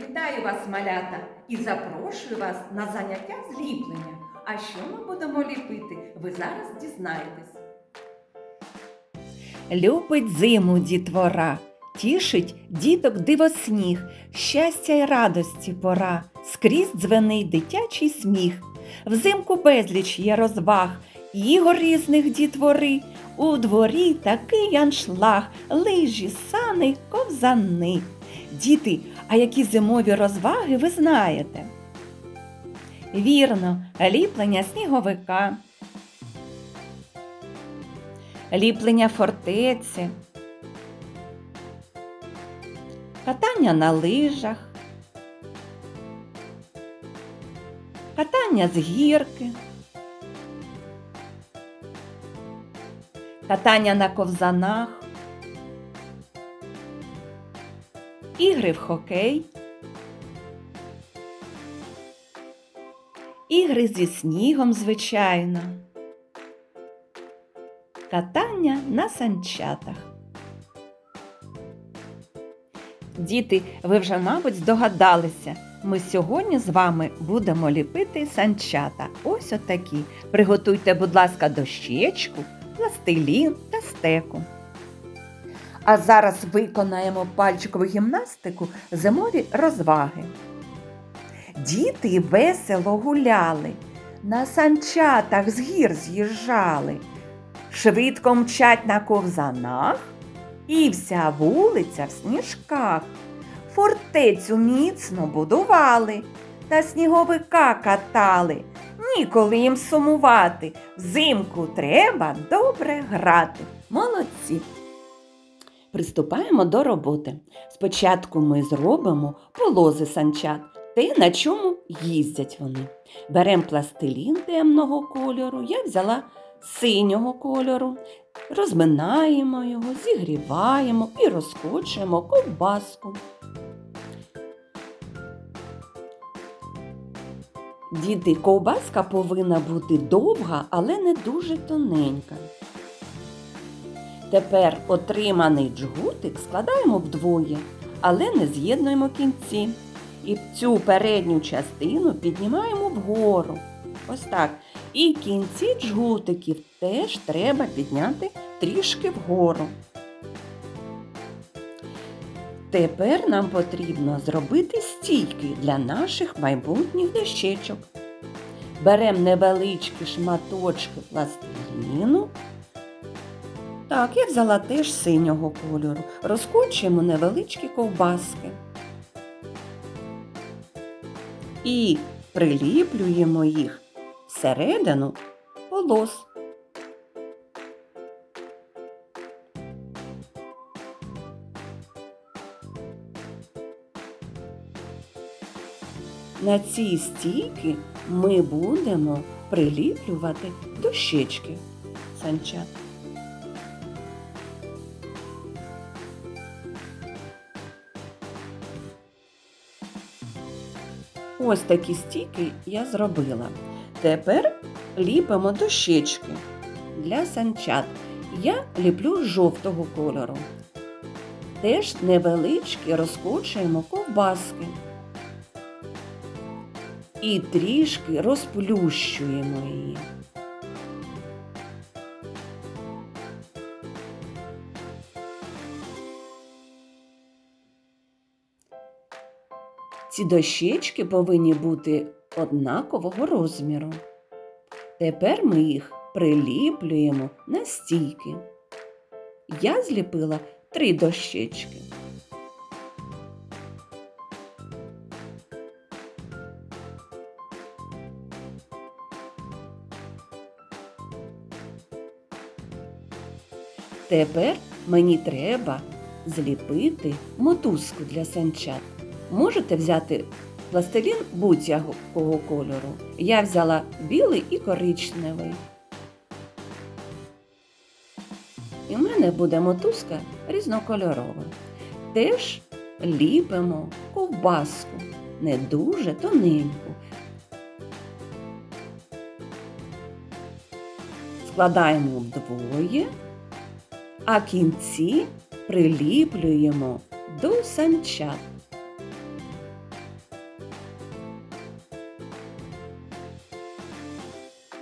Вітаю вас, малята, і запрошую вас на заняття з ліплення. А що ми будемо ліпити, ви зараз дізнаєтесь. Любить зиму дітвора, тішить діток дивосніг, щастя й радості пора, скрізь дзвенить дитячий сміх. Взимку безліч є розваг, ігор різних дітвори. У дворі такий аншлаг, лижі, сани, ковзани. Діти, а які зимові розваги ви знаєте? Вірно, ліплення сніговика, ліплення фортеці, катання на лижах, катання з гірки, катання на ковзанах, ігри в хокей, ігри зі снігом, звичайно, катання на санчатах. Діти, ви вже, мабуть, здогадалися. Ми сьогодні з вами будемо ліпити санчата. Ось отакі. Приготуйте, будь ласка, дощечку, пластилін та стеку. А зараз виконаємо пальчикову гімнастику зимові розваги. Діти весело гуляли, на санчатах з гір з'їжджали, швидко мчать на ковзанах, і вся вулиця в сніжках. Фортецю міцно будували та сніговика катали. Ніколи їм сумувати. Взимку треба добре грати. Молодці! Приступаємо до роботи. Спочатку ми зробимо полози санчат, те, на чому їздять вони. Беремо пластилін темного кольору, я взяла синього кольору, розминаємо його, зігріваємо і розкочуємо ковбаску. Діти, ковбаска повинна бути довга, але не дуже тоненька. Тепер отриманий джгутик складаємо вдвоє, але не з'єднуємо кінці. І цю передню частину піднімаємо вгору. Ось так. І кінці джгутиків теж треба підняти трішки вгору. Тепер нам потрібно зробити стійки для наших майбутніх дощечок. Беремо невеличкі шматочки пластиліну. Так, я взяла теж синього кольору. Розкочуємо невеличкі ковбаски. І приліплюємо їх всередину полос. На ці стійки ми будемо приліплювати дощечки санчат. Ось такі стійки я зробила. Тепер ліпимо дощечки для санчат. Я ліплю жовтого кольору. Теж невеличкі розкочуємо ковбаски. І трішки розплющуємо її. Ці дощечки повинні бути однакового розміру. Тепер ми їх приліплюємо на стійки. Я зліпила три дощечки. Тепер мені треба зліпити мотузку для санчат. Можете взяти пластилін будь-якого кольору. Я взяла білий і коричневий. І в мене буде мотузка різнокольорова. Теж ліпимо ковбаску, не дуже тоненьку. Складаємо вдвоє, а кінці приліплюємо до санчат.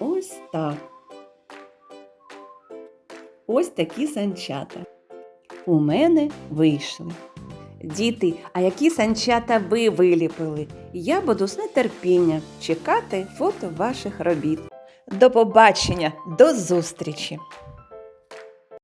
Ось так. Ось такі санчата. У мене вийшли. Діти, а які санчата ви виліпили? Я буду з нетерпінням чекати фото ваших робіт. До побачення, до зустрічі!